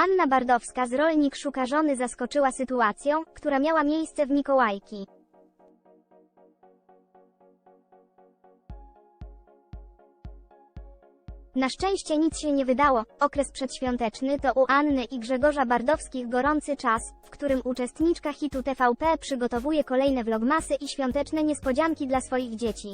Anna Bardowska z Rolnik Szuka Żony zaskoczyła sytuacją, która miała miejsce w Mikołajki. Na szczęście nic się nie wydało. Okres przedświąteczny to u Anny i Grzegorza Bardowskich gorący czas, w którym uczestniczka hitu TVP przygotowuje kolejne vlogmasy i świąteczne niespodzianki dla swoich dzieci.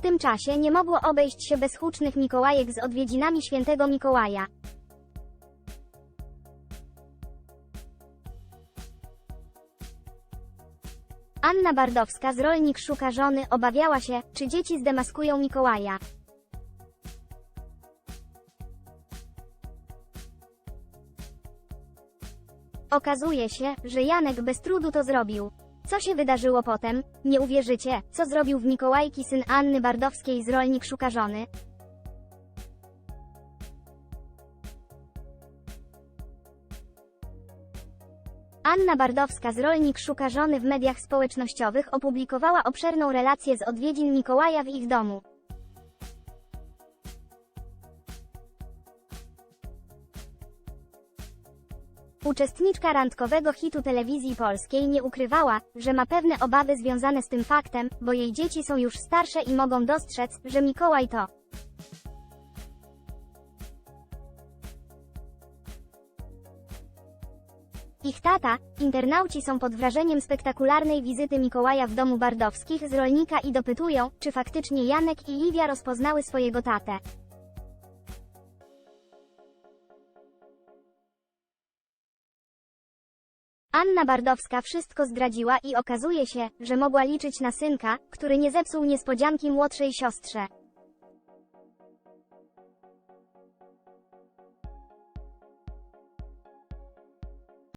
W tym czasie nie mogło obejść się bez hucznych Mikołajek z odwiedzinami świętego Mikołaja. Anna Bardowska z Rolnik Szuka Żony obawiała się, czy dzieci zdemaskują Mikołaja. Okazuje się, że Janek bez trudu to zrobił. Co się wydarzyło potem? Nie uwierzycie, co zrobił w Mikołajki syn Anny Bardowskiej z Rolnik Szuka Żony. Anna Bardowska z Rolnik Szuka Żony w mediach społecznościowych opublikowała obszerną relację z odwiedzin Mikołaja w ich domu. Uczestniczka randkowego hitu telewizji polskiej nie ukrywała, że ma pewne obawy związane z tym faktem, bo jej dzieci są już starsze i mogą dostrzec, że Mikołaj to Ich tata, internauci są pod wrażeniem spektakularnej wizyty Mikołaja w domu Bardowskich z rolnika i dopytują, czy faktycznie Janek i Liwia rozpoznały swojego tatę. Anna Bardowska wszystko zdradziła i okazuje się, że mogła liczyć na synka, który nie zepsuł niespodzianki młodszej siostrze.